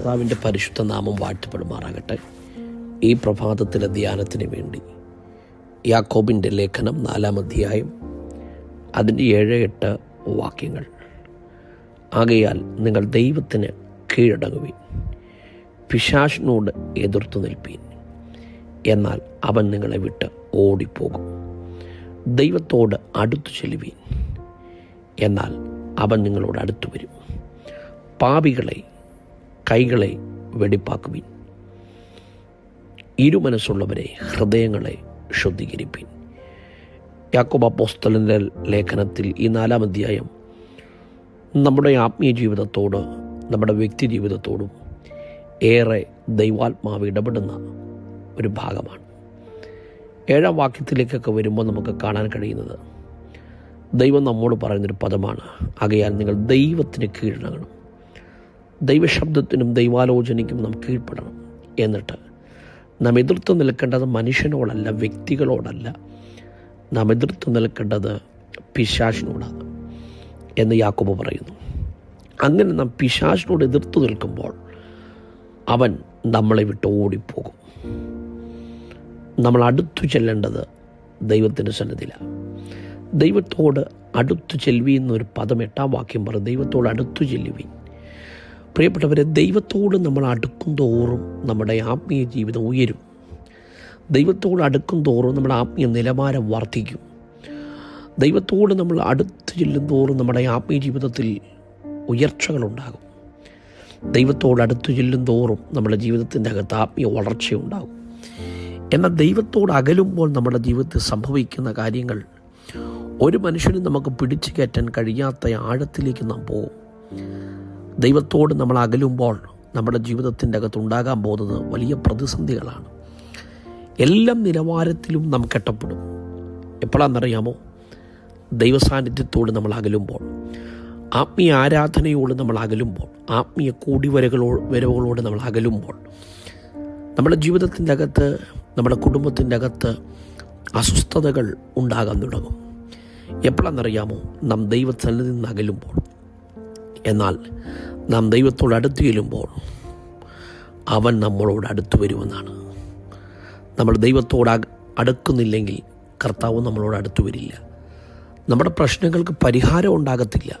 കർത്താവിന്റെ പരിശുദ്ധ നാമം വാഴ്ത്തപ്പെടുമാറാകട്ടെ. ഈ പ്രഭാതത്തിലെ ധ്യാനത്തിന് വേണ്ടി യാക്കോബിന്റെ ലേഖനം നാലാം അധ്യായം അതിന്റെ ഏഴ് എട്ട് വാക്യങ്ങൾ. ആകയാൽ നിങ്ങൾ ദൈവത്തിന് കീഴടങ്ങുവിൻ പിശാഷിനോട് എതിർത്തു നിൽപ്പീൻ എന്നാൽ അവൻ നിങ്ങളെ വിട്ട് ഓടിപ്പോകും. ദൈവത്തോട് അടുത്തു ചെല്ലുവീൻ എന്നാൽ അവൻ നിങ്ങളോട് അടുത്തു വരും. പാപികളെ കൈകളെ വെടിപ്പാക്കുവിൻ. ഇരുമനസ്സുള്ളവരെ ഹൃദയങ്ങളെ ശുദ്ധീകരിപ്പിൻ. യാക്കോബ പോസ്തലിന്റെ ലേഖനത്തിൽ ഈ നാലാം അധ്യായം നമ്മുടെ ആത്മീയ ജീവിതത്തോട് നമ്മുടെ വ്യക്തി ജീവിതത്തോടും ഏറെ ദൈവാത്മാവ് ഇടപെടുന്ന ഒരു ഭാഗമാണ്. ഏഴാം വാക്യത്തിലേക്കൊക്കെ വരുമ്പോൾ നമുക്ക് കാണാൻ കഴിയുന്നത് ദൈവം നമ്മോട് പറയുന്നൊരു പദമാണ്. ആകയാൽ നിങ്ങൾ ദൈവത്തിന് കീഴടങ്ങണം. ദൈവശബ്ദത്തിനും ദൈവാലോചനയ്ക്കും നാം കീഴ്പ്പെടണം. എന്നിട്ട് നാം എതിർത്ത് നിൽക്കേണ്ടത് മനുഷ്യനോടല്ല വ്യക്തികളോടല്ല. നാം എതിർത്ത് നിൽക്കേണ്ടത് പിശാഷിനോടാണ് എന്ന് യാക്കോബ് പറയുന്നു. അങ്ങനെ നാം പിശാഷിനോട് എതിർത്ത് നിൽക്കുമ്പോൾ അവൻ നമ്മളെ വിട്ട് ഓടിപ്പോകും. നമ്മൾ അടുത്തു ചെല്ലേണ്ടത് ദൈവത്തിന്റെ സന്നദ്ധിയിലാണ് ദൈവത്തോട് അടുത്തു ചെല്ലുവി എന്നൊരു പദം എട്ടാം വാക്യം പറയും. ദൈവത്തോട് അടുത്തു ചെല്ലുവീൻ. പ്രിയപ്പെട്ടവരെ ദൈവത്തോട് നമ്മൾ അടുക്കും തോറും നമ്മുടെ ആത്മീയ ജീവിതം ഉയരും. ദൈവത്തോട് അടുക്കും തോറും നമ്മുടെ ആത്മീയ നിലവാരം വർദ്ധിക്കും. ദൈവത്തോട് നമ്മൾ അടുത്ത് ചെല്ലും തോറും നമ്മുടെ ആത്മീയ ജീവിതത്തിൽ ഉയർച്ചകളുണ്ടാകും. ദൈവത്തോട് അടുത്തു ചെല്ലും തോറും നമ്മുടെ ജീവിതത്തിന്റെ അകത്ത് ആത്മീയ വളർച്ചയുണ്ടാകും എന്നാൽ ദൈവത്തോട് അകലുമ്പോൾ നമ്മുടെ ജീവിതത്തിൽ സംഭവിക്കുന്ന കാര്യങ്ങൾ ഒരു മനുഷ്യനും നമുക്ക് പിടിച്ചു കയറ്റാൻ കഴിയാത്ത ആഴത്തിലേക്ക് നാം പോകും. ദൈവത്തോട് നമ്മൾ അകലുമ്പോൾ നമ്മുടെ ജീവിതത്തിന്റെ അകത്ത് ഉണ്ടാകാൻ പോകുന്നത് വലിയ പ്രതിസന്ധികളാണ്. എല്ലാം നിലവാരത്തിലും നാം കെട്ടപ്പെടും. എപ്പോഴാണെന്നറിയാമോ? ദൈവസാന്നിധ്യത്തോട് നമ്മൾ അകലുമ്പോൾ ആത്മീയ ആരാധനയോട് നമ്മൾ അകലുമ്പോൾ ആത്മീയ കൂടിവരകളോ വരവുകളോട് നമ്മൾ അകലുമ്പോൾ നമ്മുടെ ജീവിതത്തിന്റെ അകത്ത് നമ്മുടെ കുടുംബത്തിന്റെ അകത്ത് അസ്വസ്ഥതകൾ ഉണ്ടാകാൻ തുടങ്ങും. എപ്പോഴാണെന്നറിയാമോ? നാം ദൈവത്തിൽ നിന്ന് അകലുമ്പോൾ എന്നാൽ നാം ദൈവത്തോട് അടുത്ത് ചെല്ലുമ്പോൾ അവൻ നമ്മളോട് അടുത്തു വരുമെന്നാണ്. നമ്മൾ ദൈവത്തോട് അടുക്കുന്നില്ലെങ്കിൽ കർത്താവ് നമ്മളോട് അടുത്തു വരില്ല. നമ്മുടെ പ്രശ്നങ്ങൾക്ക് പരിഹാരം ഉണ്ടാകത്തില്ല.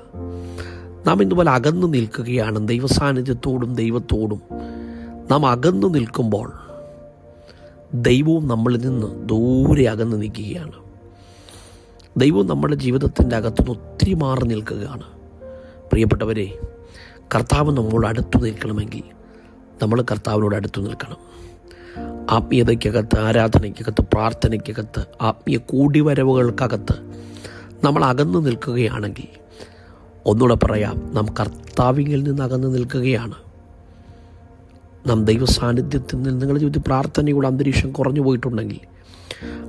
നാം ഇതുപോലെ അകന്നു നിൽക്കുകയാണ്. ദൈവസാന്നിധ്യത്തോടും ദൈവത്തോടും നാം അകന്നു നിൽക്കുമ്പോൾ ദൈവവും നമ്മളിൽ നിന്ന് ദൂരെ അകന്നു നിൽക്കുകയാണ്. ദൈവം നമ്മുടെ ജീവിതത്തിന്റെ അകത്തുനിന്ന് ഒത്തിരി മാറി നിൽക്കുകയാണ്. പ്രിയപ്പെട്ടവരെ കർത്താവ് നമ്മോട് അടുത്തു നിൽക്കണമെങ്കിൽ നമ്മൾ കർത്താവിനോട് അടുത്തു നിൽക്കണം. ആത്മീയതയ്ക്കകത്ത് ആരാധനയ്ക്കകത്ത് പ്രാർത്ഥനയ്ക്കകത്ത് ആത്മീയ കൂടിവരവുകൾക്കകത്ത് നമ്മൾ അകന്നു നിൽക്കുകയാണെങ്കിൽ ഒന്നുകൂടെ പറയാം നാം കർത്താവിങ്ങിൽ നിന്ന് അകന്നു നിൽക്കുകയാണ്. നാം ദൈവ സാന്നിധ്യത്തിൽ നിന്ന് നിങ്ങളുടെ ജീവിതത്തിൽ പ്രാർത്ഥനയുടെ അന്തരീക്ഷം കുറഞ്ഞു പോയിട്ടുണ്ടെങ്കിൽ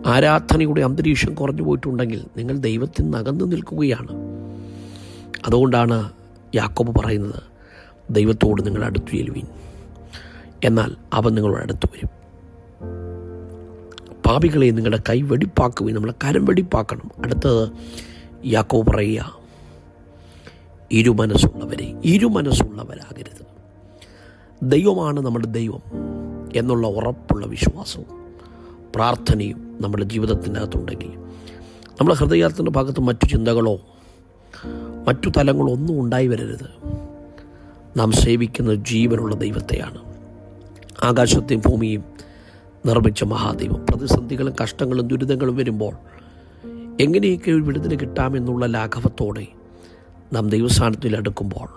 ആരാധനയുടെ അന്തരീക്ഷം കുറഞ്ഞു പോയിട്ടുണ്ടെങ്കിൽ നിങ്ങൾ ദൈവത്തിൽ നിന്ന് അകന്നു നിൽക്കുകയാണ്. അതുകൊണ്ടാണ് യാക്കോബ് പറയുന്നത് ദൈവത്തോട് നിങ്ങൾ അടുത്തു ചെല്ലുവീൻ എന്നാൽ അവൻ നിങ്ങളോട് അടുത്തു വരും. പാപികളെ നിങ്ങളുടെ കൈ വെടിപ്പാക്കുവിൻ നമ്മളെ കരം വെടിപ്പാക്കണം. അടുത്തത് യാക്കോബ് പറയുക ഇരുമനസ്സുള്ളവരെ ഇരുമനസ്സുള്ളവരാകരുത്. ദൈവമാണ് നമ്മുടെ ദൈവം എന്നുള്ള ഉറപ്പുള്ള വിശ്വാസവും പ്രാർത്ഥനയും നമ്മുടെ ജീവിതത്തിനകത്തുണ്ടെങ്കിൽ നമ്മുടെ ഹൃദയത്തിന്റെ ഭാഗത്ത് മറ്റു ചിന്തകളോ മറ്റു തലങ്ങളൊന്നും ഉണ്ടായി വരരുത് നാം സേവിക്കുന്ന ജീവനുള്ള ദൈവത്തെയാണ്. ആകാശത്തെയും ഭൂമിയും നിർമ്മിച്ച മഹാദൈവം. പ്രതിസന്ധികളും കഷ്ടങ്ങളും ദുരിതങ്ങളും വരുമ്പോൾ എങ്ങനെയൊക്കെ ഒരു വിടുതൽ കിട്ടാമെന്നുള്ള ലാഘവത്തോടെ നാം ദൈവസ്ഥാനത്തിൽ അടുക്കുമ്പോൾ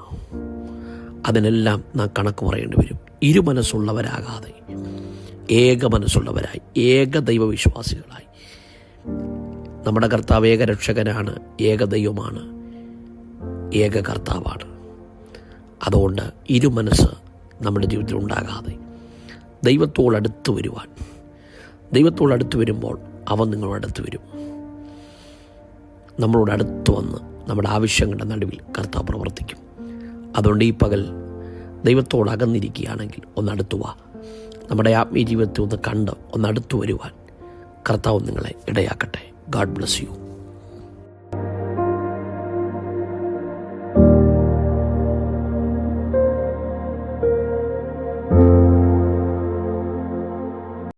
അതിനെല്ലാം നാം കണക്ക് പറയേണ്ടി വരും. ഇരുമനസ്സുള്ളവരാകാതെ ഏക മനസ്സുള്ളവരായി ഏക ദൈവവിശ്വാസികളായി നമ്മുടെ കർത്താവ് ഏക രക്ഷകനാണ് ഏക ദൈവമാണ് ഏക കർത്താവാണ് അതുകൊണ്ട് ഇരു മനസ്സ് നമ്മുടെ ജീവിതത്തിൽ ഉണ്ടാകാതെ ദൈവത്തോടടുത്ത് വരുവാൻ ദൈവത്തോടടുത്ത് വരുമ്പോൾ അവൻ നിങ്ങളോടടുത്ത് വരും. നമ്മളോട് അടുത്ത് വന്ന് നമ്മുടെ ആവശ്യങ്ങളുടെ നടുവിൽ കർത്താവ് പ്രവർത്തിക്കും. അതുകൊണ്ട് ഈ പകൽ ദൈവത്തോട് അകന്നിരിക്കുകയാണെങ്കിൽ ഒന്ന് അടുത്തു നമ്മുടെ ആത്മീയ ജീവിതത്തെ ഒന്ന് കണ്ട് ഒന്ന് അടുത്തു വരുവാൻ കർത്താവ് നിങ്ങളെ ഇടയാക്കട്ടെ. God bless you.